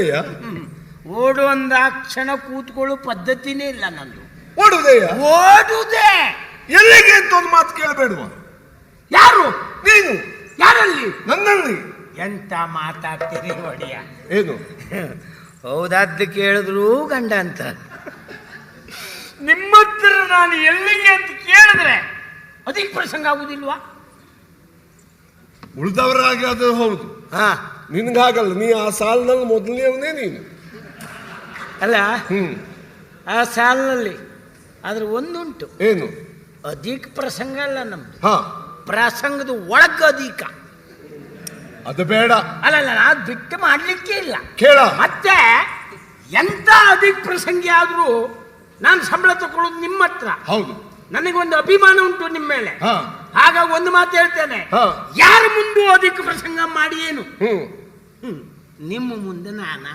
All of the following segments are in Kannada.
ಓಡುವುದೇಯ? ಓಡುವಂದ ಕ್ಷಣ ಕೂತ್ಕೊಳ್ಳೋ ಪದ್ಧತಿನೇ ಇಲ್ಲ ನಂದು. ಓಡುವುದೇಯ? ಓಡುದೇ ಎಲ್ಲಿಗೆ ಅಂತ ಒಂದು ಮಾತು ಕೇಳಬೇಡುವ? ಯಾರು? ನೀನು. ಯಾರಲ್ಲಿ? ನನ್ನಲ್ಲಿ. ಎಂತ ಮಾತಾಡ್ತೀರಿ ಒಡೆಯ ಏನು? ಹೌದಾದ್ದು ಕೇಳಿದ್ರು ಗಂಡ ಅಂತ. ನಿಮ್ಮ ಹತ್ರ ನಾನು ಎಲ್ಲಿಗೆ ಅಂತ ಕೇಳಿದ್ರೆ ಅದಕ್ಕೆ ಪ್ರಸಂಗ ಆಗುದಿಲ್ವಾ? ಉಳಿದವರಾಗಿ ಅದು ಹೌದು. ಹಾ. ನಿನ್ಗಾಗಲ್ಲ ನೀ ಆ ಸಾಲಿನಲ್ಲಿ ಮೊದಲನೇವನೇ ನೀನು. ಅಲ್ಲ? ಹ್ಮ್. ಆ ಸಾಲಿನಲ್ಲಿ ಆದ್ರೆ ಒಂದುಂಟು. ಏನು? ಅಧಿಕ ಪ್ರಸಂಗ ಅಲ್ಲ ನಮ್ದು. ಹಾ. ಪ್ರಸಂಗದ ಒಳಗ ಅಧಿಕ. ಅದು ಬೇಡ. ಅಲ್ಲ ಅಲ್ಲ ಅದು ಬಿಟ್ಟು ಮಾಡ್ಲಿಕ್ಕೆ ಇಲ್ಲ. ಕೇಳ. ಮತ್ತೆ ಎಂತ ಅಧಿಕ ಪ್ರಸಂಗಿ ಆದ್ರೂ ನಾನು ಸಂಬಳ ತಗೊಳ್ಳೋದು ನಿಮ್ಮ ಹತ್ರ. ಹೌದು. ನನಗೊಂದು ಅಭಿಮಾನ ಉಂಟು ನಿಮ್ಮ ಮೇಲೆ. ಹಾ. ಹಾಗಾಗಿ ಒಂದು ಮಾತು ಹೇಳ್ತೇನೆ. ಹಾ. ಯಾರ ಮುಂದೂ ಅಧಿಕ ಮಾಡಿ ಏನು ಹ್ಮ್. ನಿಮ್ಮ ಮುಂದೆ ನಾನ.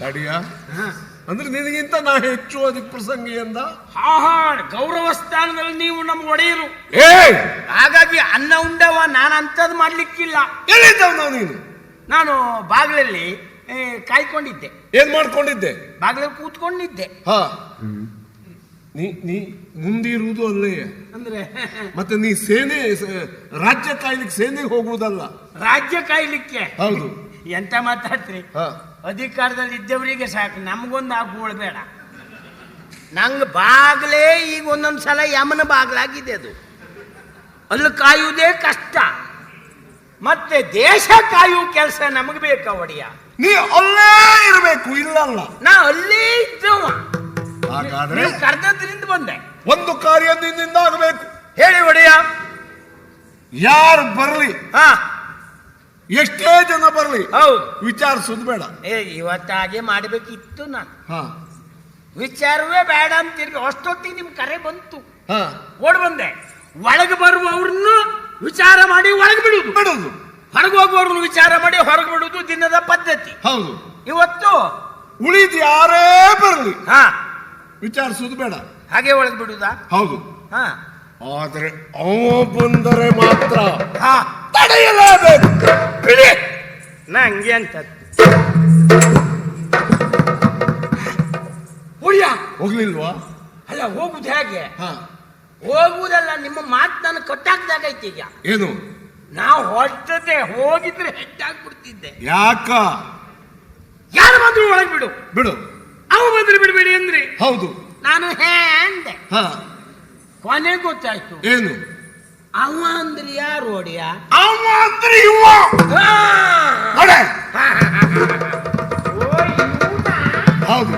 ತಡಿಯ ಹಾ. ಅಂದ್ರೆ ನಿನಗಿಂತ ನಾ ಹೆಚ್ಚು ಅದಕ್ಕೆ ಪ್ರಸಂಗಿ ಎಂದ? ಹಾ ಹಾ. ಗೌರವ ಸ್ಥಾನದಲ್ಲಿ ನೀವು ನಮ್ಮ ಒಡೆಯರು. ಏ! ಹಾಗಾಗಿ ಅನ್ನ ಉಂಡವ ನಾನು ಅಂಥದ್ದು ಮಾಡ್ಲಿಕ್ಕಿಲ್ಲ. ಎಲ್ಲಿದ್ದವ್ ನಾವು ನೀನು? ನಾನು ಬಾಗಿಲಲ್ಲಿ ಏ, ಕಾಯ್ಕೊಂಡಿದ್ದೆ. ಏನ್ ಮಾಡ್ಕೊಂಡಿದ್ದೆ? ಬಾಗಿಲಲ್ಲಿ ಕೂತ್ಕೊಂಡಿದ್ದೆ. ಹಾ. ನೀ ನೀ ಮುಂದಿರುವುದು ಅಲ್ಲೇ. ಅಂದ್ರೆ? ಮತ್ತೆ ನೀ ಸೇನೆ ರಾಜ್ಯ ಕಾಯ್ಲಿಕ್ಕೆ ಸೇನೆಗೆ ಹೋಗುವುದಲ್ಲ. ರಾಜ್ಯ ಕಾಯ್ಲಿಕ್ಕೆ? ಹೌದು. ಎಂತ ಮಾತಾಡ್ತೀರಿ? ಅಧಿಕಾರದಲ್ಲಿ ಇದ್ದವರಿಗೆ ಸಾಕು. ನಮಗೊಂದು ಆಗುವಳು ಬೇಡ. ನಂಗೆ ಬಾಗ್ಲೇ ಈಗ ಒಂದೊಂದು ಸಲ ಯಮನ ಬಾಗ್ಲಾಗಿದೆ ಅದು. ಅಲ್ಲಿ ಕಾಯುವುದೇ ಕಷ್ಟ. ಮತ್ತೆ ದೇಶ ಕಾಯುವ ಕೆಲಸ ನಮಗೆ ಬೇಕಾ ಒಡೆಯ ನೀ ಅಲ್ಲೇ ಇರಬೇಕು ಇಲ್ಲಲ್ಲ. ನಾ ಅಲ್ಲೇ ಇದ್ದವ. ಹಾಗಾದ್ರೆ ನೀವು ಕರೆದದ್ರಿಂದ ಬಂದೆ. ಒಂದು ಕಾರ್ಯ ನಿನ್ನಿಂದ ಆಗಬೇಕು. ಹೇಳಿ ಒಡೆಯ. ಯಾರು ಬರಲಿ? ಹಾ. ಎಷ್ಟೇ ಜನ ಬರಲಿ? ಹೌದು. ವಿಚಾರಿಸೋದು ಬೇಡ. ಏ ಇವತ್ತಾಗೆ ಮಾಡಬೇಕಿತ್ತು ನಾನು. ಹಾ. ವಿಚಾರವೇ ಬೇಡ ಅಂತಿರ್ಲಿ ಅಷ್ಟೊತ್ತಿಗೆ ನಿಮ್ ಕರೆ ಬಂತು. ಹಾ. ಓಡ್ ಬಂದೆ. ಒಳಗೆ ಬರುವವ್ರನ್ನು ವಿಚಾರ ಮಾಡಿ ಒಳಗೆ ಬಿಡುದು ಬಿಡುದು ಹೊರಗೆ ಹೋಗುವವ್ರನ್ನು ವಿಚಾರ ಮಾಡಿ ಹೊರಗೆ ಬಿಡುದು ದಿನದ ಪದ್ಧತಿ. ಹೌದು. ಇವತ್ತು ಉಳಿದ ಯಾರೇ ಬರಲಿ? ಹಾ. ವಿಚಾರಿಸೋದು ಬೇಡ. ಹಾಗೆ ಒಳಗೆ ಬಿಡುದಾ ಹೌದು. ಹಾ. ಆದರೆ ಅವ ಬಂದರೆ ಮಾತ್ರ ಹಾ. ತಡೆಯಲೇಬೇಕು. ಬಿಡಿ. ನಾ ಹಂಗೆ ಅಂತ. ಉಳಿಯ ಹೋಗ್ಲಿಲ್ವಾ? ಅಲ್ಲ ಹೋಗುದು ಹೇಗೆ? ಹಾ. ಹೋಗುವುದಲ್ಲ ನಿಮ್ಮ ಮಾತು ನಾನು ಕಟ್ಟಾಕ್ದಾಗೈತಿ ಈಗ. ಏನು? ನಾವು ಹೊಟ್ಟದೆ ಹೋಗಿದ್ರೆ ಹೆಚ್ಚಾಗ್ಬಿಡ್ತಿದ್ದೆ ಯಾಕ? ಯಾರು ಬಂದ್ರು ಒಳಗೆ ಬಿಡು. ಬಿಡು. ಅವ ಬಂದ್ರೆ ಬಿಡಬೇಡಿ ಅಂದ್ರೆ. ಹೌದು. ನಾನು ಹೇ ಅಂದೆ. ಹಾ. ಕೊನೆ ಗೊತ್ತಾಯ್ತು. ಏನು? ಅವ ಅಂದ್ರೆ ಯಾರು ಒಡೆಯ? ಅವ ಅಂದ್ರೆ ಇವ. ನೋಡೆ ಹೌದು.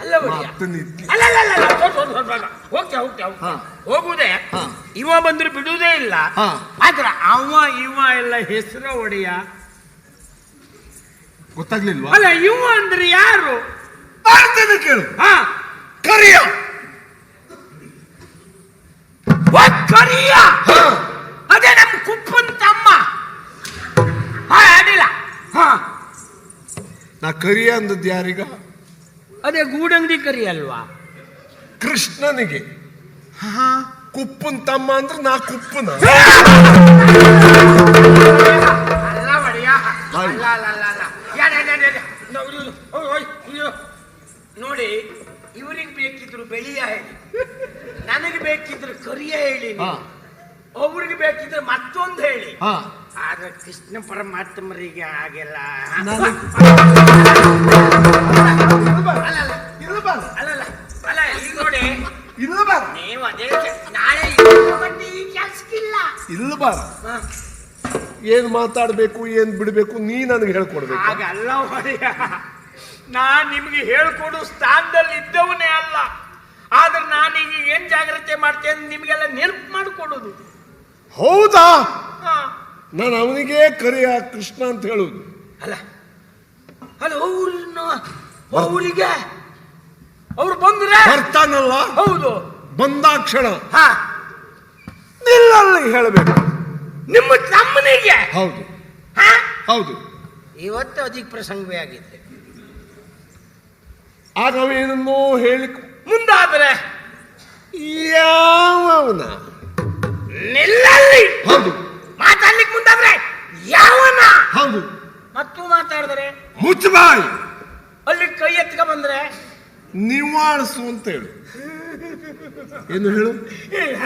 ಅಲ್ಲ ಒಡೆಯ. ಮಾತು ನಿತ್ಯ. ಅಲ್ಲ ಅಲ್ಲ ಅಲ್ಲ, ಅಲ್ಲ. ಹೋಗ್, ಹೋಗ್, ಹೋಗ್, ಹೋಗ್. ಹೋಗ್ತೇವೆ ಹೋಗ್ತೇವೆ ಹಾ. ಹೋಗುದೇ. ಹಾ. ಇವ ಬಂದ್ರೆ ಬಿಡುವುದೇ ಇಲ್ಲ. ಹಾ. ಆದ್ರ ಅವ ಇವ ಎಲ್ಲ ಹೆಸರು ಒಡೆಯ. ಗೊತ್ತಾಗ್ಲಿಲ್ವಾ? ಅಲ್ಲ ಇವ ಅಂದ್ರೆ ಯಾರು? ಅರ್ಥನ ಕೇಳು. ಹಾ. ಕರಿಯ. ಕರಿಯ. ಹಾ. ಅದೇ ನಮ್ ಕುಪ್ಪನ್ ತಮ್ಮ. ಹಾ ಅಡ್ಡಿಲ್ಲ. ಹಾ. ನಾ ಕರಿಯ ಅಂದದ್ದು ಯಾರಿಗ? ಅದೇ ಗೂಡಂಗಡಿ ಕರಿ ಅಲ್ವಾ? ಕೃಷ್ಣನಿಗೆ. ಕುಪ್ಪನ್ ತಮ್ಮ ಅಂದ್ರೆ ನಾ ಕುಪ್ಪನ. ಅಲ್ಲ ಒಡೆಯ. ಅಲ್ಲ ಅಲ್ಲ ಅಲ್ಲ ಅಲ್ಲ. ನೋಡಿ ಇವರಿಗೆ ಬೇಕಿದ್ರು ಬೆಳಿಯ ಹೇಳಿ. ನನಗೆ ಬೇಕಿದ್ರು ಕರಿಯ ಹೇಳಿ ಒಬ್ರಿಗೆ ಬೇಕಿದ್ರೆ ಮತ್ತೊಂದು ಹೇಳಿ. ಆದ್ರೆ ಕೃಷ್ಣ ಪರಮಾತ್ಮರಿಗೆ ಹಾಗೆಲ್ಲ. ನಾನು- ಅಲ್ಲಲ್ಲ ಅಲ್ಲ ಇಲ್ ನೋಡಿ. ಇರ್ಬಾರ್ದು ನೀವು ಅದೇ ನಾಳೆ ಈ ಕೆಲ್ಸಕ್ಕಿಲ್ಲ ಹ. ಏನ್ ಮಾತಾಡ್ಬೇಕು ಏನ್ ಬಿಡ್ಬೇಕು ನೀ ನನಗೆ ಹೇಳ್ಕೊಡ್ಬೇಕು. ಹಾಗಲ್ಲ ನಾನ್ ನಿಮಗೆ ಹೇಳ್ಕೊಡು ಸ್ಥಾನದಲ್ಲಿ ಇದ್ದವನೇ ಅಲ್ಲ. ಆದ್ರೆ ನಾನೀಗ ಏನ್ ಜಾಗ್ರತೆ ಮಾಡ್ತೇನೆ ನಿಮಗೆಲ್ಲ ನೆನಪು ಮಾಡಿಕೊಡೋದು. ಹೌದಾ. ನಾನು ಅವನಿಗೆ ಕರೆಯ ಕೃಷ್ಣ ಅಂತ ಹೇಳುದು. ಅಲ್ಲ. ಅಲ್ಲ ಅವ್ರನ್ನ ಅವರಿಗೆ ಅವ್ರು ಬಂದ್ರೆ? ಬರ್ತಾನಲ್ಲ? ಹೌದು. ಬಂದಾಕ್ಷಣ ಹಾ. ನಿಲ್ಲಲ್ಲಿ ಹೇಳಬೇಕು. ನಿಮ್ಮ ತಮ್ಮನಿಗೆ? ಹೌದು. ಹಾ? ಹೌದು. ಇವತ್ತು ಅಧಿಕ ಪ್ರಸಂಗವೇ ಆಗಿದ್ದೆ. ಆಗ ಅವೇನನ್ನೋ ಹೇಳಿ ಮುಂದಾದರೆ ಯಾವನ? ನಿಲ್ಲಲ್ಲಿ. ಹೌದು. ಮಾತಾಡ್ಲಿಕ್ಕೆ ಮುಂದಾದ್ರೆ ಯಾವನ? ಹೌದು. ಮತ್ತು ಮಾತಾಡಿದ್ರೆ ಮುಚ್ಚಬಾಯಿ. ಅಲ್ಲಿ ಕೈ ಎತ್ಕ ಬಂದ್ರೆ ನಿವಾಳಿಸು ಅಂತ ಹೇಳು. ಏನು ಹೇಳು? ಇಲ್ಲ.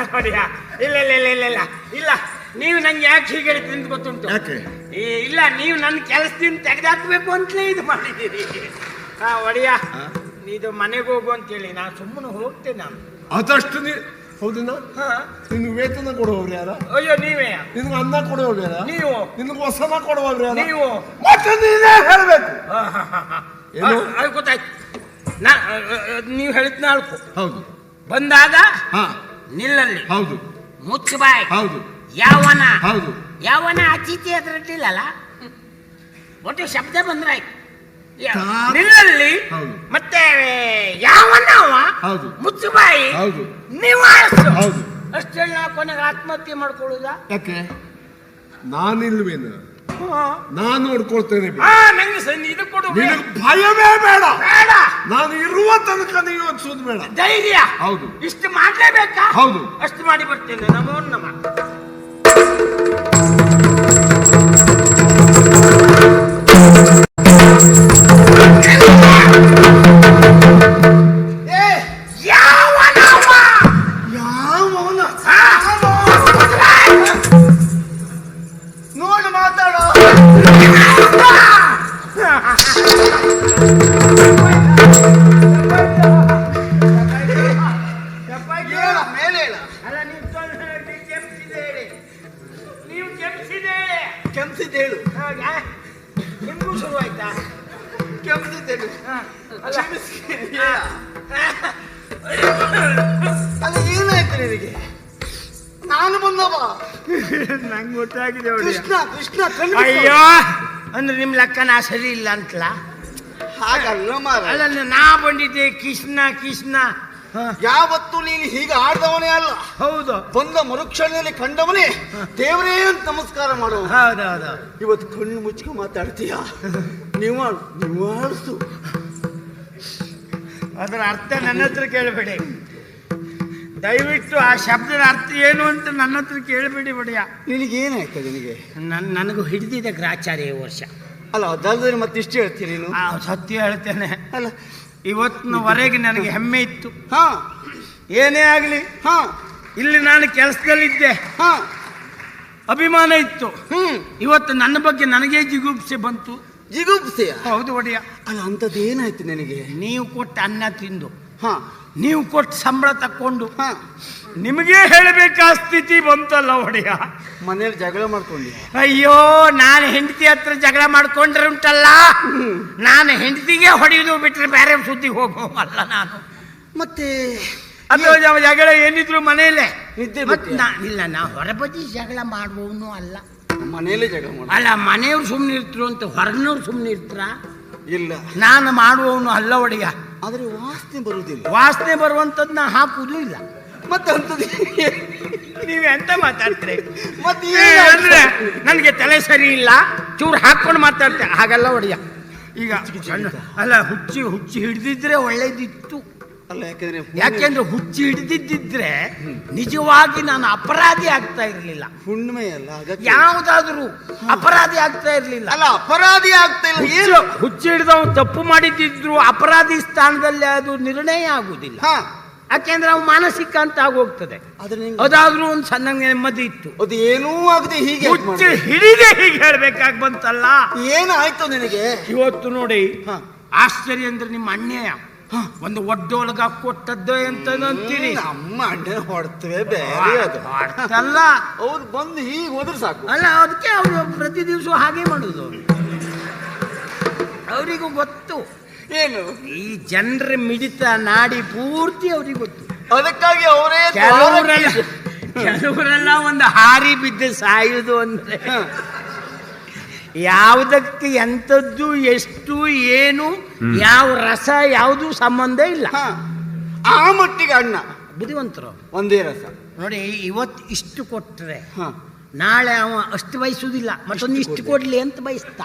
ಇಲ್ಲ ಇಲ್ಲ ಇಲ್ಲ ಇಲ್ಲ ಇಲ್ಲ ಇಲ್ಲ. ನೀವು ನಂಗೆ ಯಾಕೆ ಹೀಗೆ ಹೇಳ್ತೀನಿ ಅಂತ ಗೊತ್ತುಂಟು. ಯಾಕೆ? ಇಲ್ಲ ನೀವು ನನ್ನ ಕೆಲಸದಿಂದ ತೆಗೆದಾಕ್ಬೇಕು ಅಂತಲೇ ಇದು ಮಾಡಿದ್ದೀರಿ. ಹಾ ಒಡೆಯ. ಇದು ಮನೆಗೆ ಹೋಗು ಅಂತೇಳಿ ನಾನು ಸುಮ್ಮನೆ ಹೋಗ್ತೇನೆ ನಾನು. ಅದಷ್ಟು ನೀ ಹೌದಿನ ಹಾ. ನಿನ್ಗೆ ವೇತನ ಕೊಡುವವ್ರು ಯಾರ? ಅಯ್ಯೋ ನೀವೇ? ನಿನ್ಗೆ ಅನ್ನ ಕೊಡುವವ್ರು ಯಾರ? ನೀವು? ನಿನ್ಗೆ ಹೊಸನ ಕೊಡುವವ್ರು ಯಾರ? ನೀವು? ಮತ್ತೆ ನೀನೇ ಹೇಳಬೇಕು. ಏನು? ಅದು ಗೊತ್ತಾಯ್ತು. ನಾ ನೀವು ಹೇಳಿದ್ ನಾಲ್ಕು. ಹೌದು. ಬಂದಾಗ ಹಾ. ನಿಲ್ಲಲ್ಲಿ. ಹೌದು. ಮುಚ್ಚು ಬಾಯ್ ಹೌದು. ಯಾವನ? ಹೌದು. ಯಾವನ ಅತಿಥಿ ಅದ್ರಟ್ಟಿಲ್ಲಲ್ಲ ಒಟ್ಟು ಶಬ್ದ ಬಂದ್ರಾಯ್ತು. ಹೌದು. ಮತ್ತೆ ಯಾವನವ? ಹೌದು. ಮುಚ್ಚು ಬಾಯಿ ಹೌದು. ನಿವಾಳಿಸು ಹೌದು. ಅಷ್ಟೆಲ್ಲ ನಾ ಕೊನೆಗೆ ಆತ್ಮಹತ್ಯೆ ಮಾಡ್ಕೊಳ್ಳುದ? ಯಾಕೆ? ನಾನಿಲ್ವೇನು? ನಾನು ನೋಡ್ಕೊಳ್ತೇನೆ ನಂಗೆ ಸನ್ ಇದು ಕೊಡು ನಿನಗೆ ಭಯವೇ ಬೇಡ. ಬೇಡ. ನಾನು ಇರುವ ತನಕ ನೀವು ಅನ್ಸೋದು ಬೇಡ. ಧೈರ್ಯ. ಹೌದು. ಇಷ್ಟು ಮಾಡಲೇಬೇಕಾ? ಹೌದು. ಅಷ್ಟು ಮಾಡಿ ಬರ್ತೇನೆ. ನಮೋ ನಮ. ಹಾ. ಅಲ್ಲ. ಏನಾಯ್ತು ನಿನಗೆ? ನಾನು ಬಂದವ. ನಂಗೆ ಗೊತ್ತಾಗಿದೆ ಕೃಷ್ಣ ಕೃಷ್ಣ ಕಣ್ಣು ಅಯ್ಯೋ! ಅಂದ್ರೆ ನಿಮ್ ಲೆಕ್ಕನ ಸರಿ ಇಲ್ಲ ಅಂತಲ್ಲ ಹಾಗಲ್ಲ ಮಾರ ಅಲ್ಲ ನಾ ಬಂದಿದ್ದೆ ಕೃಷ್ಣ ಕೃಷ್ಣ. ಯಾವತ್ತು ನೀನು ಹೀಗೆ ಆಡ್ದವನೇ ಅಲ್ಲ. ಹೌದು. ಬಂದ ಮರುಕ್ಷಣದಲ್ಲಿ ಕಂಡವನೇ ದೇವರೇ ಅಂತ ನಮಸ್ಕಾರ ಮಾಡುವ ಹೌದೌದು ಇವತ್ತು ಕಣ್ಣು ಮುಚ್ಕೊಂಡು ಮಾತಾಡ್ತೀಯ? ನೀವು ನಿವಾಳಿಸು ಅದರ ಅರ್ಥ ನನ್ನ ಹತ್ರ ಕೇಳಬೇಡಿ. ದಯವಿಟ್ಟು ಆ ಶಬ್ದದ ಅರ್ಥ ಏನು ಅಂತ ನನ್ನ ಹತ್ರ ಕೇಳಬೇಡಿ ಬಡಿಯ ನಿನಗೇನಾಯ್ತು ನಿನಗೆ? ನನ್ ನನಗೂ ಹಿಡಿದಿದೆ ಗ್ರಾಚಾರ್ಯ ಈ ವರ್ಷ. ಅಲ್ಲ ಅದಲ್ಲದೆ ಮತ್ತೆ ಇಷ್ಟು ಹೇಳ್ತೀರಿ ನೀನು? ಆ, ಸತ್ಯ ಹೇಳ್ತೇನೆ. ಅಲ್ಲ ಇವತ್ತಿನವರೆಗೆ ನನಗೆ ಹೆಮ್ಮೆ ಇತ್ತು. ಹಾ. ಏನೇ ಆಗಲಿ ಹಾ. ಇಲ್ಲಿ ನಾನು ಕೆಲಸದಲ್ಲಿದ್ದೆ. ಹಾ. ಅಭಿಮಾನ ಇತ್ತು. ಹ್ಮ್. ಇವತ್ತು ನನ್ನ ಬಗ್ಗೆ ನನಗೆ ಜಿಗುಪ್ಸೆ ಬಂತು. ಜಿಗುಪ್ಸೆಯ? ಹೌದು ಒಡೆಯ. ಅಲ್ಲ ಅಂಥದ್ದು ಏನಾಯ್ತು ನಿನಗೆ? ನೀವು ಕೊಟ್ಟ ಅನ್ನ ತಿಂದು. ಹಾ. ನೀವು ಕೊಟ್ಟು ಸಂಬಳ ತಕ್ಕೊಂಡು ಹಾ. ನಿಮಗೇ ಹೇಳಬೇಕಾ ಸ್ಥಿತಿ ಬಂತಲ್ಲ ಒಡೆಯ? ಮನೇಲಿ ಜಗಳ ಮಾಡ್ಕೊಂಡಿ ಅಯ್ಯೋ ನಾನು ಹೆಂಡತಿ ಹತ್ರ ಜಗಳ ಮಾಡ್ಕೊಂಡ್ರೆ ಉಂಟಲ್ಲ? ನಾನು ಹೆಂಡತಿಗೆ ಹೊಡೆಯೋದು ಬಿಟ್ಟರೆ ಬೇರೆ ಸುದ್ದಿಗೆ ಹೋಗೋವಲ್ಲ ನಾನು. ಮತ್ತೆ ಅದು ಜಗಳ ಏನಿದ್ರು ಮನೆಯಲ್ಲೇ ನಿದ್ದೆ ಇಲ್ಲ ನಾ ಹೊರಬದಿ ಜಗಳ ಮಾಡುವವನು ಅಲ್ಲ. ಮನೆಯಲ್ಲೇ ಜಗಳ ಅಲ್ಲ ಮನೆಯವ್ರು ಸುಮ್ಮನೆ ಇರ್ತರು ಅಂತ ಹೊರಗಿನವ್ರು ಸುಮ್ಮನೆ ಇರ್ತಾರ ಇಲ್ಲ. ನಾನು ಮಾಡುವವನು ಅಲ್ಲ ಒಡೆಯ. ಆದ್ರೆ ವಾಸನೆ ಬರುವುದಿಲ್ಲ. ವಾಸನೆ ಬರುವಂಥದ್ದು ನಾ ಹಾಕುವುದೂ ಇಲ್ಲ. ಮತ್ತೆ ಅಂಥದ್ದು ನೀವು ಎಂತ ಮಾತಾಡ್ತೀರಿ? ಮತ್ತೆ ಅಂದ್ರೆ ನನಗೆ ತಲೆ ಸರಿ ಇಲ್ಲ. ಚೂರು ಹಾಕೊಂಡು ಮಾತಾಡ್ತೆ. ಹಾಗೆಲ್ಲ ಒಡೆಯ ಈಗ ಅಲ್ಲ ಹುಚ್ಚಿ ಹುಚ್ಚಿ ಹಿಡಿದಿದ್ರೆ ಒಳ್ಳೇದಿತ್ತು. ಅಲ್ಲ ಯಾಕಂದ್ರೆ ಯಾಕೆಂದ್ರೆ ಹುಚ್ಚಿ ಹಿಡಿದಿದ್ದಿದ್ರೆ ನಿಜವಾಗಿ ನಾನು ಅಪರಾಧಿ ಆಗ್ತಾ ಇರಲಿಲ್ಲ. ಹುಣ್ಣಿಮೆ ಅಲ್ಲ ಯಾವುದಾದ್ರೂ ಅಪರಾಧಿ ಆಗ್ತಾ ಇರಲಿಲ್ಲ. ಅಲ್ಲ ಅಪರಾಧಿ ಆಗ್ತಾ ಇಲ್ಲ ಏನು? ಹುಚ್ಚಿ ಹಿಡಿದವ್ ತಪ್ಪು ಮಾಡಿದ್ದಿದ್ರು ಅಪರಾಧಿ ಸ್ಥಾನದಲ್ಲಿ ಅದು ನಿರ್ಣಯ ಆಗುವುದಿಲ್ಲ ಹಾ. ಯಾಕೆಂದ್ರೆ ಅವು ಮಾನಸಿಕ ಅಂತ ಆಗೋಗ್ತದೆ. ಆದ್ರೆ ನಿಂಗೆ ಅದಾದ್ರೂ ಒಂದು ಸಣ್ಣ ನೆಮ್ಮದಿ ಇತ್ತು. ಅದು ಏನೂ ಆಗದೆ ಹೀಗೆ ಯಾಕ್ ಹುಚ್ಚಿ ಮಾಡ್ದೆ? ಹಿಡಿದೆ ಹೀಗೆ ಹೇಳ್ಬೇಕಾಗಿ ಬಂತಲ್ಲ? ಏನಾಯ್ತು ನಿನಗೆ? ಇವತ್ತು ನೋಡಿ ಹಾ. ಆಶ್ಚರ್ಯ ಅಂದ್ರೆ ನಿಮ್ಮ ಅನ್ಯಾಯ. ಒಂದು ಒಡ್ಡೊಳಗ ಕೊಟ್ಟದ್ದು ಅಂತ ಅಂತೀರಿ ನಮ್ಮ ಅಣ್ಣ ಹೊಡ್ತವೆ ಬೇರೆ ಅದು. ಅಲ್ಲ ಅವ್ರು ಬಂದು ಹೀಗೆ ಹೋದ್ರೆ ಸಾಕು. ಅಲ್ಲ ಅದಕ್ಕೆ ಅವರು ಪ್ರತಿ ದಿವಸ ಹಾಗೆ ಮಾಡುದು. ಅವರಿಗೂ ಗೊತ್ತು. ಏನು? ಈ ಜನರ ಮಿಡಿತ ನಾಡಿ ಪೂರ್ತಿ ಅವ್ರಿಗೆ ಗೊತ್ತು. ಅದಕ್ಕಾಗಿ ಅವರೇ ಕೆಲವರೆಲ್ಲ ಕೆಲವರೆಲ್ಲ ಒಂದು ಹಾರಿ ಬಿದ್ದು ಸಾಯುವುದು ಅಂದ್ರೆ ಯಾವುದಕ್ಕೆ ಎಂಥದ್ದು ಎಷ್ಟು ಏನು ಯಾವ ರಸ ಯಾವುದು ಸಂಬಂಧ ಇಲ್ಲ. ಆ ಮಟ್ಟಿಗೆ ಅಣ್ಣ ಬುದ್ಧಿವಂತರು. ಒಂದೇ ರಸ. ನೋಡಿ ಇವತ್ತು ಇಷ್ಟು ಕೊಟ್ಟರೆ ನಾಳೆ ಅವ ಅಷ್ಟು ಬಯಸುವುದಿಲ್ಲ. ಮತ್ತೊಂದು ಇಷ್ಟು ಕೊಡ್ಲಿ. ಅಂತ ಬಯಸ್ತಾ.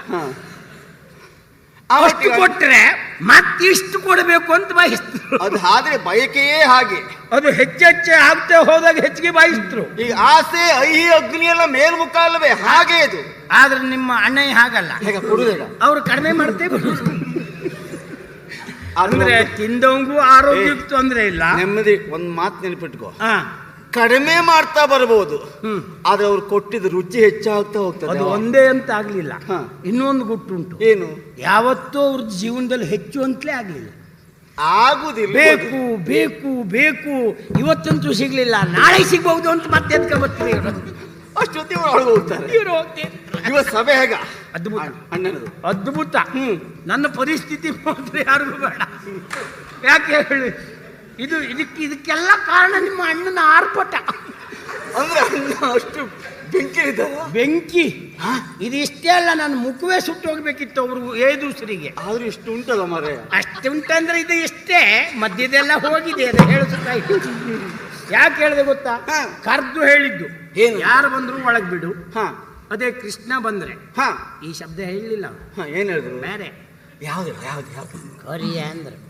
ಅಷ್ಟು ಕೊಟ್ಟರೆ ಕೊಟ್ರೆ ಮತ್ತಿಷ್ಟು ಕೊಡಬೇಕು ಅಂತ ಬಯಸ್ತರು ಅದು ಆದ್ರೆ ಬಯಕೆಯೇ ಹಾಗೆ. ಅದು ಹೆಚ್ಚೆಚ್ಚೆ ಆಗ್ತಾ ಹೋದಾಗ ಹೆಚ್ಚಿಗೆ ಬಯಸ್ತರು ಈ ಆಸೆ ಐಹಿ ಅಗ್ನಿ ಎಲ್ಲ ಮೇಲ್ಮುಖ ಅಲ್ಲವೇ? ಹಾಗೆ ಇದು. ಆದ್ರೆ ನಿಮ್ಮ ಅಣ್ಣ ಹಾಗಲ್ಲ. ಅವ್ರು ಕಡಿಮೆ ಮಾಡ್ತೇವೆ ಅಂದ್ರೆ ತಿಂದವಂಗೂ ಆರೋಗ್ಯಕ್ಕೆ ತೊಂದರೆ ಇಲ್ಲ. ನೆಮ್ಮದಿ ಒಂದು ಮಾತು ನೆನಪಿಟ್ಕೋ. ಹಾ. ಕಡಿಮೆ ಮಾಡ್ತಾ ಬರಬಹುದು ಆದ್ರೆ ಅವ್ರು ಕೊಟ್ಟಿದ ರುಚಿ ಹೆಚ್ಚಾಗ್ತಾ ಹೋಗ್ತದೆ. ಅದು ಒಂದೇ ಅಂತ ಆಗ್ಲಿಲ್ಲ. ಇನ್ನೊಂದು ಗುಟ್ಟುಂಟು. ಏನು? ಯಾವತ್ತೂ ಅವ್ರ ಜೀವನದಲ್ಲಿ ಹೆಚ್ಚು ಅಂತಲೇ ಆಗ್ಲಿಲ್ಲ. ಆಗುದಿಲ್ಲ. ಬೇಕು ಬೇಕು ಬೇಕು. ಇವತ್ತಂತೂ ಸಿಗ್ಲಿಲ್ಲ. ನಾಳೆ ಸಿಗ್ಬಹುದು ಅಂತ ಮತ್ತೆ ಎದ್ಕ ಬರ್ತೀವಿ ಅಷ್ಟೊತ್ತಿ ಅವ್ರು ಒಳಗೆ ಹೋಗ್ತಾರೆ ಇವರು ಇವತ್ತು ಸಭೆ ಹೇಗ? ಅದ್ಭುತ. ಅಣ್ಣನದು ಅದ್ಭುತ. ನನ್ನ ಪರಿಸ್ಥಿತಿ ಮಾತ್ರ ಯಾರಿಗೂ ಬೇಡ. ಯಾಕೆ ಹೇಳಿ? ಇದು ಇದಕ್ಕೆ ಇದಕ್ಕೆಲ್ಲ ಕಾರಣ ನಿಮ್ಮ ಅಣ್ಣನ ಆರ್ಭಟ. ಅಂದ್ರೆ ಅಣ್ಣ ಅಷ್ಟು ಬೆಂಕಿ ಇದೆ ಬೆಂಕಿ. ಇದಿಷ್ಟೇ ಅಲ್ಲ ನನ್ನ ಮುಖವೇ ಸುಟ್ಟು ಹೋಗ್ಬೇಕಿತ್ತು ಅವರು ಏದುಸರಿಗೆ. ಆದ್ರೆ ಇಷ್ಟು ಉಂಟಲ್ಲ ಮರೆ ಅಷ್ಟು ಉಂಟಂದ್ರೆ ಇದು ಇಷ್ಟೇ. ಮಧ್ಯದೆಲ್ಲ ಹೋಗಿದೆ ಅದು ಹೇಳಿಸ್ತಾಯ್ತು ಯಾಕೆ ಹೇಳಿದೆ ಗೊತ್ತಾ. ಕರ್ದು ಹೇಳಿದ್ದು. ಏನು? ಯಾರು ಬಂದ್ರು ಒಳಗೆ ಬಿಡು. ಹಾ. ಅದೇ ಕೃಷ್ಣ ಬಂದ್ರೆ. ಹಾ. ಈ ಶಬ್ದ ಹೇಳಲಿಲ್ಲ. ಹಾ ಏನ್ ಹೇಳಿದ್ರು? ಬೇರೆ. ಯಾವ್ದು ಯಾವ್ದು ಯಾವ್ದು? ಕರಿಯ ಅಂದ್ರೆ.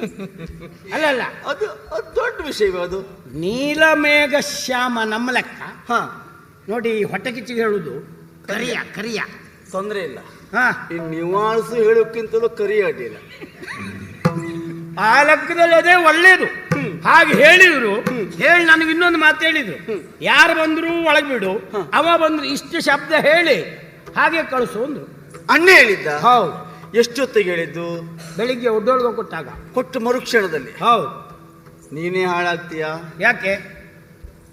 ಅಲ್ಲ ಅದು ಅದು ದೊಡ್ಡ ವಿಷಯ ಅದು. ನೀಲಮೇಘ ಶ್ಯಾಮ ನಮ್ಮ ಲೆಕ್ಕ. ಹಾ. ನೋಡಿ ಹೊಟ್ಟೆ ಕಿಚ್ಚಿಗೆ ಹೇಳುದು ಕರಿಯ ಕರಿಯ. ತೊಂದರೆ ಇಲ್ಲ. ಹಾ. ಈ ನಿವಾಳಿಸು ಹೇಳೋಕ್ಕಿಂತಲೂ ಕರಿ ಅಡ್ಡಿಲ್ಲ ಆ ಲೆಕ್ಕದಲ್ಲಿ ಅದೇ ಒಳ್ಳೇದು. ಹಾಗೆ ಹೇಳಿದ್ರು. ಹೇಳಿ ನನಗೆ ಇನ್ನೊಂದು ಮಾತು ಹೇಳಿದ್ರು. ಯಾರು ಬಂದ್ರು ಒಳಗೆ ಬಿಡು. ಅವ ಬಂದ್ರು ಇಷ್ಟು ಶಬ್ದ ಹೇಳಿ. ಹಾಗೆ ಕಳಿಸು ಅಂದ್ರು. ಅಣ್ಣ ಹೇಳಿದ್ದ? ಹೌದು. ಎಷ್ಟೊತ್ತಿಗೆ ಹೇಳಿದ್ದು? ಬೆಳಿಗ್ಗೆ ಒಡ್ಡೊಳಗ ಕೊಟ್ಟಾಗ. ಕೊಟ್ಟು ಮರುಕ್ಷಣದಲ್ಲಿ. ಹೌದು. ನೀನೇ ಹಾಳಾಗ್ತೀಯ? ಯಾಕೆ?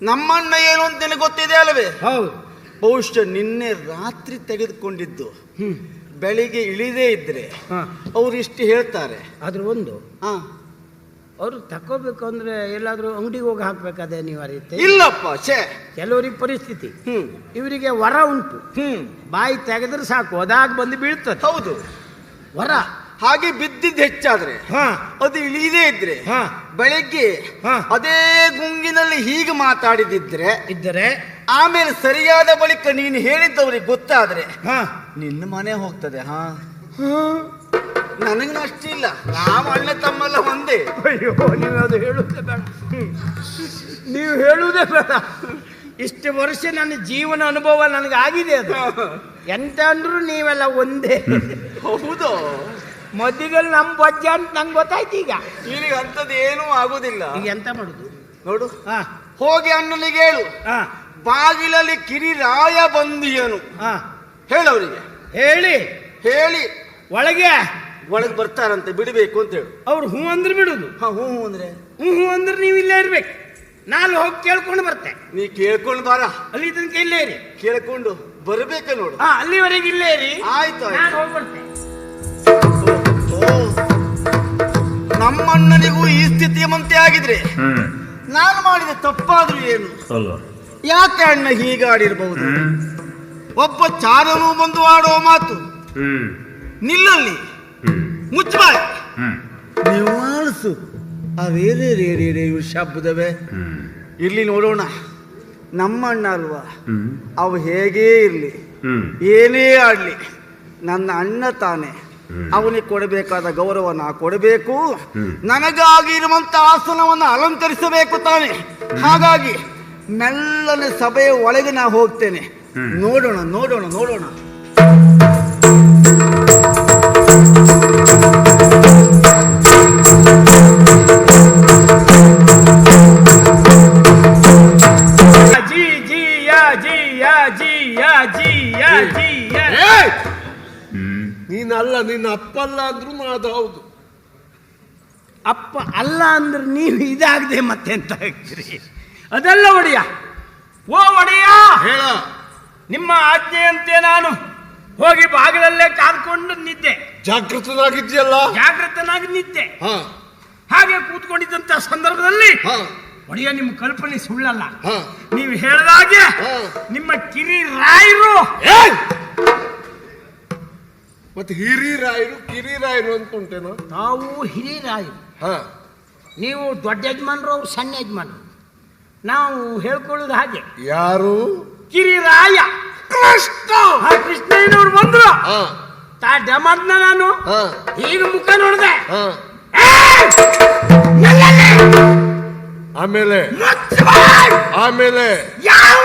ನಮ್ಮಣ್ಣ ಏನು ಅಂತ ನಿನಗೆ ಗೊತ್ತಿದೆ ಅಲ್ವೇ ಹೌದು. ಬಹುಶಃ ನಿನ್ನೆ ರಾತ್ರಿ ತೆಗೆದುಕೊಂಡಿದ್ದು. ಬೆಳಿಗ್ಗೆ ಇಳಿದೇ ಇದ್ರೆ ಅವ್ರು ಇಷ್ಟು ಹೇಳ್ತಾರೆ. ಅದ್ರ ಒಂದು. ಹಾ. ಅವರು ತಕೋಬೇಕು ಅಂದ್ರೆ ಎಲ್ಲಾದ್ರೂ ಅಂಗಡಿಗೆ ಹೋಗಿ ಹಾಕ್ಬೇಕಾದ ನೀವು ಅರಿತೆ ಇಲ್ಲಪ್ಪ ಛೇ. ಕೆಲವರಿಗೆ ಪರಿಸ್ಥಿತಿ. ಹ್ಮ್. ಇವರಿಗೆ ವರ ಉಂಟು. ಹ್ಮ್. ಬಾಯಿ ತೆಗೆದ್ರೆ ಸಾಕು ಅದಾಗ ಬಂದು ಬೀಳ್ತದೆ. ಹೌದು. ವರ. ಹಾಗೆ ಬಿದ್ದಿದ್ದು ಹೆಚ್ಚಾದ್ರೆ ಹಾ. ಅದು ಇಳಿದೇ ಇದ್ರೆ ಹಾ. ಬೆಳಗ್ಗೆ ಹಾ. ಅದೇ ಗುಂಗಿನಲ್ಲಿ ಹೀಗೆ ಮಾತಾಡಿದಿದ್ರೆ ಇದ್ದರೆ? ಆಮೇಲೆ ಸರಿಯಾದ ಬಳಿಕ ನೀನು ಹೇಳಿದ್ದವ್ರಿಗೆ ಗೊತ್ತಾದ್ರೆ ಹಾ. ನಿನ್ನ ಮನೆ ಹೋಗ್ತದೆ ಹಾ. ಹಾ. ನನಗೂ ಅಷ್ಟಿಲ್ಲ ನಾವು ಅಣ್ಣ ತಮ್ಮಲ್ಲ ಒಂದೇ. ಅಯ್ಯೋ ನೀವು ಅದು ಹೇಳುವುದೇ ಬೇಡ. ನೀವು ಹೇಳುವುದೇ ಬೇಡ. ಇಷ್ಟು ವರ್ಷ ನನ್ನ ಜೀವನ ಅನುಭವ ನನಗೆ ಆಗಿದೆ ಅದು. ಎಂತ ಅಂದ್ರು ನೀವೆಲ್ಲ ಒಂದೇ. ಹೌದು. ಮಧ್ಯದಲ್ಲಿ ನಮ್ಮ ಬಜ್ಜ ಅಂತ ನಂಗೆ ಗೊತ್ತಾಯ್ತು ಈಗ. ನಿನಗೆ ಅಂಥದ್ದು ಏನೂ ಆಗುದಿಲ್ಲ. ಈಗ ಎಂತ ಮಾಡುದು? ನೋಡು. ಹಾ. ಹೋಗಿ ಅಣ್ಣನಿಗೆ ಹೇಳು. ಹಾ. ಬಾಗಿಲಲ್ಲಿ ಕಿರಿರಾಯ ಬಂದಿಯನು. ಹಾ. ಹೇಳವರಿಗೆ ಹೇಳಿ. ಹೇಳಿ. ಒಳಗೆ. ಒಳಗೆ ಬರ್ತಾರಂತೆ ಬಿಡಬೇಕು ಅಂತ ಹೇಳು. ಅವ್ರು ಹ್ಞೂ ಅಂದ್ರೆ ಬಿಡುದು. ಹಾ ಹ್ಞೂ ಹ್ಞೂ ಅಂದ್ರೆ? ಹ್ಞೂ ಹ್ಞೂ ಅಂದ್ರೆ ನೀವು ಇಲ್ಲೇ ಇರ್ಬೇಕು. ನಾನು ಹೋಗಿ ಕೇಳ್ಕೊಂಡು ಬರ್ತೆ ನೀ ಕೇಳ್ಕೊಂಡು ಬಾರ. ಅಲ್ಲಿ ತನಕ ಇಲ್ಲೇ ಇರಿ. ಕೇಳ್ಕೊಂಡು ಬರ್ಬೇಕ ನೋಡು. ಹಾ ಅಲ್ಲಿವರೆಗೆ ಇಲ್ಲೇ ಇರಿ. ಆಯ್ತು ಆಯ್ತು. ನಾನು ಹೋಗಿ ಈ ಸ್ಥಿತಿ ಮಂತೆ ಆಗಿದ್ರೆ ನಾನು ಮಾಡಿದ ತಪ್ಪಾದ್ರೂ ಏನು? ಅಲ್ಲ ಯಾಕೆ ಅಣ್ಣ ಹೀಗಾಡಿರ್ಬಹುದು? ಒಬ್ಬ ಚಾರನು ಬಂದು ಆಡುವ ಮಾತು. ನಿಲ್ಲಲ್ಲಿ. ಮುಚ್ಚಬಾಯ್. ಹ್ಮ್. ನಿವಾಳಿಸು. ಅವೇರೇ ರೇ ರೇ ರೇ ಇವು ಶಬ್ದವೇ? ಇಲ್ಲಿ ನೋಡೋಣ. ನಮ್ಮ ಅಣ್ಣ ಅಲ್ವಾ ಅವು ಹೇಗೇ ಇರಲಿ. ಏನೇ ಆಡ್ಲಿ. ನನ್ನ ಅಣ್ಣ ತಾನೆ. ಅವನಿಗೆ ಕೊಡಬೇಕಾದ ಗೌರವ ನಾ ಕೊಡಬೇಕು. ನನಗಾಗಿರುವಂತ ನನಗಾಗಿ ಇರುವಂತ ಆಸನವನ್ನು ಅಲಂಕರಿಸಬೇಕು ತಾನೆ. ಹಾಗಾಗಿ ಮೆಲ್ಲನೆ ಸಭೆಯ ಒಳಗೆ ನಾ ಹೋಗ್ತೇನೆ. ನೋಡೋಣ ನೋಡೋಣ ನೋಡೋಣ. ನಿನ್ನ ಅಪ್ಪಲ್ಲ ಅಂದ್ರು ಅದು ಹೌದು. ಅಪ್ಪ ಅಲ್ಲ ಅಂದ್ರೆ ನೀವು ಇದಾಗದೆ ಮತ್ತೆ ಅಂತ ಹೇಳ್ತೀರಿ? ಅದೆಲ್ಲ ಒಡೆಯ. ಓ ಒಡೆಯ! ಹೇಳ. ನಿಮ್ಮ ಆಜ್ಞೆಯಂತೆ ನಾನು ಹೋಗಿ ಬಾಗಿಲಲ್ಲೇ ಕಾದ್ಕೊಂಡು ನಿದ್ದೆ. ಜಾಗೃತನಾಗಿದ್ಯಲ್ಲ ಜಾಗೃತನಾಗಿ ನಿದ್ದೆ. ಹಾಗೆ ಕೂತ್ಕೊಂಡಿದ್ದಂತ ಸಂದರ್ಭದಲ್ಲಿ ಒಡೆಯ ನಿಮ್ಮ ಕಲ್ಪನೆ ಸುಳ್ಳಲ್ಲ. ನೀವು ಹೇಳಿದಾಗೆ. ನಿಮ್ಮ ಕಿರಿ ರಾಯರು! ಮತ್ತೆ ಹಿರಿರಾಯರು ಕಿರಿರಾಯರು ಅಂತ ಉಂಟೇನೋ ನಾವು ಹಿರಿಯರಾಯರು ಹಾ. ನೀವು ದೊಡ್ಡ ಯಜಮಾನ್ರು ಅವ್ರು ಸಣ್ಣ ಯಜಮಾನ್ರು. ನಾವು ಹೇಳ್ಕೊಳ್ಳೋದು ಹಾಗೆ. ಯಾರು? ಕಿರಿರಾಯ ಕೃಷ್ಣ! ಆ ಕೃಷ್ಣಯ್ಯನವ್ರು ಬಂದ್ರು. ಹಾ. ತಾ ಡಮದ್ನ ನಾನು. ಹಾ. ಈಗ ಮುಖ ನೋಡ್ದೆ. ಹಾ. ಆಮೇಲೆ? ಆಮೇಲೆ? ಯಾವ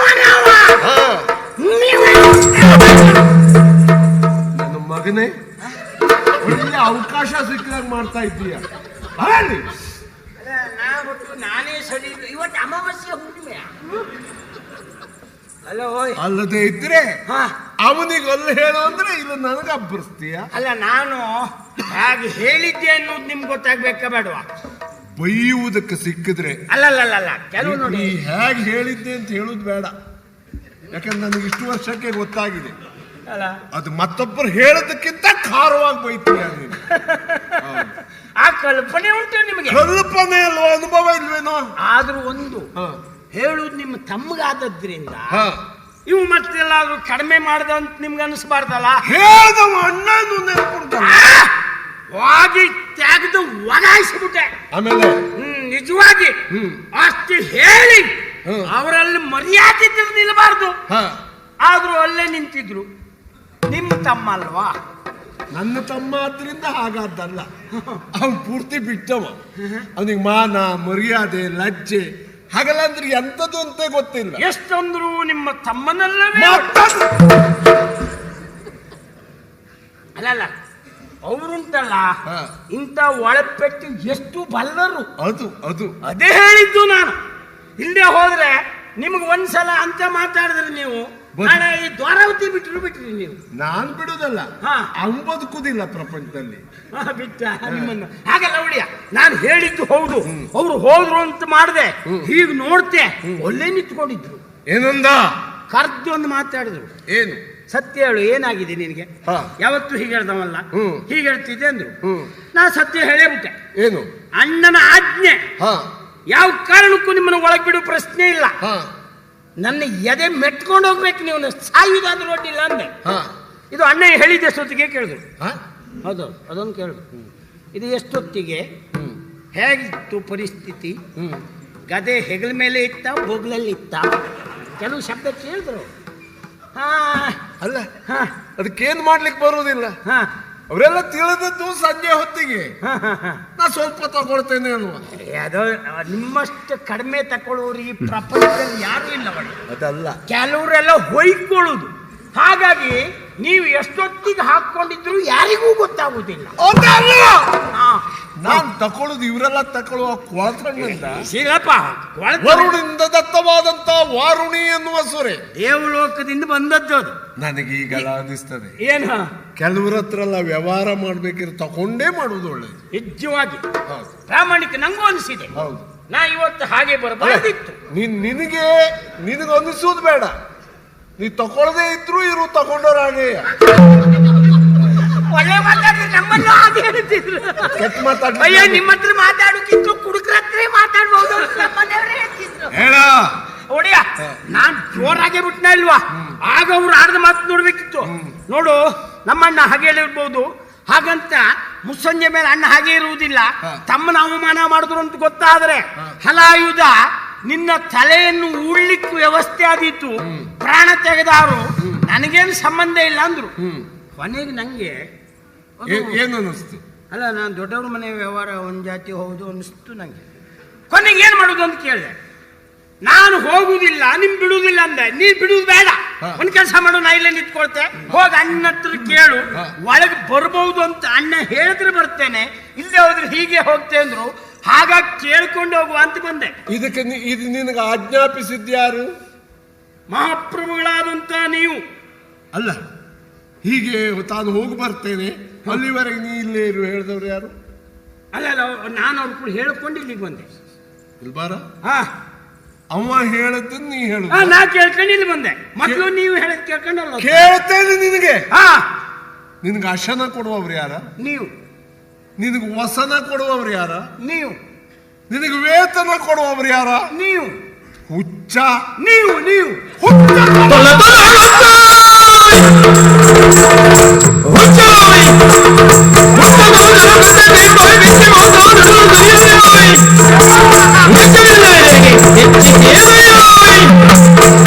ಹಾ. ನೀವೇ ಮಗನೇ ಒಳ್ಳೆ ಅವಕಾಶ ಸಿಕ್ಕಿದಾಗ ಮಾಡ್ತಾ ಇದ್ದೀಯ? ಹೇಳಿ ನಾ ಬಿಟ್ಟು ನಾನೇ ಸರಿ ಇವತ್ತು ಅಮಾವಾಸ್ಯೆ ಹುಣ್ಣಿಮೆ. ಅಲೋ ಅಲ್ಲದೆ ಇದ್ರೆ ಹಾ. ಅವನಿಗೆ ಅಲ್ಲಿ ಹೇಳು ಅಂದ್ರೆ ಇಲ್ಲ ನನಗ ಅಬ್ಬರಿಸ್ತೀಯ? ಅಲ್ಲ ನಾನು ಹಾಗೆ ಹೇಳಿದ್ದೆ ಅನ್ನೋದು ನಿಮ್ಗೆ ಗೊತ್ತಾಗ್ಬೇಕಾ ಬೇಡವಾ? ಬೈಯುವುದಕ್ಕೆ ಸಿಕ್ಕಿದ್ರೆ ಅಲ್ಲಲ್ಲಲ್ಲ ಕೆಲವು ನೋಡಿ. ನೀ ಹೇಗೆ ಹೇಳಿದ್ದೆ ಅಂತ ಹೇಳುದು ಬೇಡ. ಯಾಕಂದ್ರೆ ನನಗೆ ಇಷ್ಟು ವರ್ಷಕ್ಕೆ ಗೊತ್ತಾಗಿದೆ. ಅಲ್ಲ? ಅದು ಮತ್ತೊಬ್ಬರು ಹೇಳೋದಕ್ಕಿಂತ ಖಾರವಾಗಿ ಬೈತೀಯ ನೀನು ಆ ಕಲ್ಪನೆ ಉಂಟು ನಿಮಗೆ? ಕಲ್ಪನೆ ಅಲ್ವಾ? ಅನುಭವ ಇಲ್ವೇನೋ? ಆದ್ರೂ ಒಂದು ಹಾ. ಹೇಳುದು ನಿಮ್ಮ ತಮ್ಮಗಾದದ್ರಿಂದ ಇವು ಮತ್ತೆಲ್ಲಾದ್ರೂ ಕಡಿಮೆ ಮಾಡ್ದ ಅಂತ ನಿಮ್ಗೆ ಅನಿಸ್ಬಾರ್ದಲ್ಲ? ಹೇಳ್ದವ ಅಣ್ಣನು ನೆನ್ಕೊಂತಾನೆ ಆ! ಹೋಗಿ ತೆಗೆದು ಒಗಾಯಿಸ್ಬಿಟ್ಟೆ ಆಮೇಲೆ? ಹ್ಮ್ ನಿಜವಾಗಿ. ಹ್ಮ್. ಅಷ್ಟು ಹೇಳಿ ಹ್ಮ್. ಅವರಲ್ಲಿ ಮರ್ಯಾದೆ ತಿಳಿದು ನಿಲ್ಬಾರ್ದು. ಆದರೂ ಆದ್ರೂ ಅಲ್ಲೇ ನಿಂತಿದ್ರು. ತಮ್ಮ ಅಲ್ವಾ ನನ್ನ ತಮ್ಮ ಆದ್ರಿಂದ ಹಾಗಾದ್ದಲ್ಲ. ಅವನ್ ಪೂರ್ತಿ ಬಿಟ್ಟವ. ಅವನಿಗೆ ಮಾನ ಮರ್ಯಾದೆ ಲಜ್ಜೆ ಹಾಗಲ್ಲ ಅಂದ್ರೆ ಎಂತದ್ದು ಅಂತ ಗೊತ್ತಿಲ್ಲ. ಎಷ್ಟಂದ್ರು ನಿಮ್ಮ ತಮ್ಮನಲ್ಲವೇ? ಅಲ್ಲ ಅಲ್ಲಲ್ಲ ಅವರುಂಟಲ್ಲ ಇಂತ ಇಂಥ ಒಳಪೆಟ್ಟು ಎಷ್ಟು ಬಲ್ಲರು. ಅದು ಅದು. ಅದೇ ಹೇಳಿದ್ದು ನಾನು. ಇಲ್ಲದೆ ಹೋದ್ರೆ ನಿಮ್ಗೆ ಒಂದ್ಸಲ ಅಂತ ಮಾತಾಡಿದ್ರೆ ನೀವು ಈ ದ್ವಾರಾವತಿ ಬಿಟ್ಟರು ಬಿಟ್ರಿ ನೀವು. ನಾನ್ ಬಿಡುದಲ್ಲ. ಹಾ. ಅವನ್ ಬದುಕುದಿಲ್ಲ ಪ್ರಪಂಚದಲ್ಲಿ. ಹಾ, ಬಿಟ್ಟ ನಿಮ್ಮನ್ನು. ಹಾಗಲ್ಲ ಒಳ್ಳೆಯ ನಾನು ಹೇಳಿದ್ದು ಹೌದು. ಅವ್ರು ಹೋದ್ರು ಅಂತ ಮಾಡಿದೆ. ಹೀಗೆ ನೋಡ್ತೆ. ಒಳ್ಳೆ ನಿಂತ್ಕೊಂಡಿದ್ರು. ಏನಂದ? ಕರ್ದು ಒಂದು ಮಾತಾಡಿದ್ರು. ಏನು? ಸತ್ಯ ಹೇಳು ಏನಾಗಿದೆ ನಿನಗೆ? ಹಾ. ಯಾವತ್ತು ಹೀಗೆ ಹೇಳ್ದವಲ್ಲ. ಹ್ಮ್. ಹೀಗೆ ಹೇಳ್ತಿದ್ದೆ ಅಂದ್ರು. ಹ್ಮ್. ನಾ ಸತ್ಯ ಹೇಳೇ ಬಿಟ್ಟೆ ಏನು? ಅಣ್ಣನ ಆಜ್ಞೆ. ಹಾ. ಯಾವ ಕಾರಣಕ್ಕೂ ನಿಮ್ಮನ್ನು ಒಳಗೆ ಬಿಡುವ ಪ್ರಶ್ನೆ ಇಲ್ಲ. ಹಾ. ನನ್ನ ಎದೆ ಮೆಟ್ಕೊಂಡು ಹೋಗ್ಬೇಕು ನೀವು ಸಾಯುವುದಾದ್ರೂ ಅಡ್ಡಿಲ್ಲ ಅಂದೆ. ಹಾ. ಇದು ಅಣ್ಣ ಹೇಳಿದ್ದೆ ಸೊತ್ತಿಗೆ ಕೇಳಿದ್ರು. ಹಾ? ಹೌದು ಅದೊಂದು ಕೇಳಿದ್ರು. ಇದು ಎಷ್ಟೊತ್ತಿಗೆ? ಹೇಗಿತ್ತು ಪರಿಸ್ಥಿತಿ? ಗದೆ ಹೆಗಲ ಮೇಲೆ ಇತ್ತ ಬೊಗ್ಲಲ್ಲಿ ಇತ್ತ? ಕೆಲವು ಶಬ್ದ ಕೇಳಿದ್ರು. ಹಾ. ಅಲ್ಲ ಹಾ. ಏನು ಮಾಡ್ಲಿಕ್ಕೆ ಬರುವುದಿಲ್ಲ? ಹಾ. ಅವರೆಲ್ಲ ತಿಳಿದದ್ದು ಸಂಜೆ ಹೊತ್ತಿಗೆ. ನಾ ಸ್ವಲ್ಪ ತಗೊಳ್ತೇನೆ ಅಲ್ವಾ? ಅದು ನಿಮ್ಮಷ್ಟು ಕಡಿಮೆ ತಕೊಳ್ಳೋರು ಈ ಪ್ರಪಂಚದಲ್ಲಿ ಯಾರು ಇಲ್ಲ ಅದಲ್ಲ. ಕೆಲವರೆಲ್ಲ ಹೊಯ್ಕೊಳ್ಳುದು. ಹಾಗಾಗಿ ನೀವು ಎಷ್ಟೊತ್ತಿಗೆ ಹಾಕೊಂಡಿದ್ರು ಯಾರಿಗೂ ಗೊತ್ತಾಗುದಿಲ್ಲ. ನಾನ್ ತಕೊಳ್ಳುದು ಇವರೆಲ್ಲ ತಕೊಳ್ಳುವ ಕೊಳತಣ್ಣಿಂದ ಕೊಳ್ತು. ವರುಣಿಂದ ದತ್ತವಾದಂತ ವಾರುಣಿ ಎನ್ನುವ ಸುರೆ. ದೇವಲೋಕದಿಂದ ಬಂದದ್ದು ಅದು. ನನಗೀಗಲ್ಲ ಅನಿಸ್ತದೆ ಏನ? ಕೆಲವ್ರ ಹತ್ರ ಎಲ್ಲ ವ್ಯವಹಾರ ಮಾಡ್ಬೇಕಿದ್ರೆ ತಕೊಂಡೇ ಮಾಡುವುದು ಒಳ್ಳೇದು. ನಿಜವಾಗಿ. ಹೌದು. ಪ್ರಾಮಾಣಿಕ ನಂಗೂ ಅನಿಸಿದೆ. ಹೌದು. ನಾ ಇವತ್ತು ಹಾಗೆ ಬರಬಾರ್ದಿತ್ತು. ನೀನ್ ನಿನಗೆ ನಿನಗೆ ಅನಿಸೋದು ಬೇಡ. ನೀ ತಗೊಳ್ಳದೆ ಇದ್ರು ಇರು ತಗೊಂಡವ್ರ ಹಾಗೆ. ಒಳ್ಳೆ ಮಾತಾಡಿದ್ರೆ ನಮ್ಮನ್ನು ಹಾಗೆ ಹೇಳ್ತಿದ್ರು. ಕೆಟ್ಟ ಮಾತಾಡ್ ಅಯ್ಯೋ ನಿಮ್ಮ ಹತ್ರ ಮಾತಾಡೋಕ್ಕಿಂತ ಕುಡುಕ್ರ ಹತ್ರ ಮಾತಾಡ್ಬೋದು ಅಂತ ಹೇಳ್ತಿದ್ರು. ಹೇಳ. ಒಡೆಯ ನಾನ್ ಜೋರಾಗೆ ಬಿಟ್ನ ಇಲ್ವಾ? ಆಗ ಅವ್ರು ಆಡ್ದ ಮಾತು ನೋಡ್ಬೇಕಿತ್ತು. ನೋಡು ನಮ್ಮಣ್ಣ ಹಾಗೆ ಹೇಳಿರ್ಬೋದು. ಹಾಗಂತ ಮುಸ್ಸಂಜೆ ಮೇಲೆ ಅಣ್ಣ ಹಾಗೆ ಇರುವುದಿಲ್ಲ. ತಮ್ಮನ ಅವಮಾನ ಮಾಡಿದ್ರು ಅಂತ ಗೊತ್ತಾದ್ರೆ ಹಲಾಯುಧ ನಿನ್ನ ತಲೆಯನ್ನು ಉಳ್ಲಿಕ್ಕೆ ವ್ಯವಸ್ಥೆ ಆದೀತು. ಪ್ರಾಣ ತೆಗೆದಾರು. ನನಗೇನು ಸಂಬಂಧ ಇಲ್ಲ ಅಂದ್ರು. ಕೊನೆಗೆ ನಂಗೆ ಏನು ಅನ್ನಿಸ್ತು? ಅಲ್ಲ ನಾನು ದೊಡ್ಡವ್ರ ಮನೆ ವ್ಯವಹಾರ ಒಂದು ಜಾತಿ ಹೌದು ಅನಿಸ್ತು ನಂಗೆ. ಕೊನೆಗೆ ಏನು ಮಾಡೋದು ಅಂತ ಕೇಳಿದೆ. ನಾನು ಹೋಗುವುದಿಲ್ಲ ನಿಮ್ ಬಿಡುವುದಿಲ್ಲ ಅಂದೆ. ನೀ ಬಿಡುವುದು ಬೇಡ. ಒಂದ್ ಕೆಲಸ ಮಾಡು ನಾ ಇಲ್ಲೇ ನಿಂತ್ಕೊಳ್ತೆ. ಹೋಗಿ ಅಣ್ಣ ಹತ್ರ ಕೇಳು. ಒಳಗೆ ಬರ್ಬಹುದು ಅಂತ ಅಣ್ಣ ಹೇಳಿದ್ರೆ ಬರ್ತೇನೆ. ಇಲ್ಲದೆ ಹೋದ್ರೆ ಹೀಗೆ ಹೋಗ್ತೆ ಅಂದ್ರು. ಹಾಗಾಗಿ ಕೇಳ್ಕೊಂಡು ಹೋಗುವ ಅಂತ ಬಂದೆ. ಇದಕ್ಕೆ ನೀ- ಇದು ನಿನಗೆ ಆಜ್ಞಾಪಿಸಿದ್ಯಾರು ಮಹಾಪ್ರಭುಗಳಾದಂತ ನೀವು. ಅಲ್ಲ ಹೀಗೆ ತಾನು ಹೋಗಿ ಬರ್ತೇನೆ. ಅಲ್ಲಿವರೆಗೆ ನೀ ಇಲ್ಲೇ ಇರು ಹೇಳಿದವ್ರು ಯಾರು? ಅಲ್ಲ ಅಲ್ಲ ನಾನು ಅವ್ರ ಕೂಡ ಹೇಳ್ಕೊಂಡು ಇಲ್ಲಿಗೆ ಬಂದೆ. ಇಲ್ಬಾರ ಹಾ. ಅವ ಹೇಳದ್ದು ನೀ ಹೇಳು ಆ, ನಾ ಕೇಳ್ಕೊಂಡು ಇಲ್ಲಿ ಬಂದೆ. ಮೊದಲು ನೀವು ಹೇಳದ್ ಕೇಳ್ಕೊಂಡಲ್ಲ ಕೇಳ್ತೇನೆ ನಿನಗೆ. ಹಾ ನಿನಗೆ ಅಶನ ಕೊಡುವವ್ರು ಯಾರ? ನೀವು. ನಿನಗೆ ವಸನ ಕೊಡುವವ್ರು ಯಾರ? ನೀವು. ನಿನಗೆ ವೇತನ ಕೊಡುವವ್ರು ಯಾರ? ನೀವು. ಹುಚ್ಚ. ನೀವು ನೀವು. ಹುಚ್ಚ ಹುಚ್ಚ Ой-ой-ой!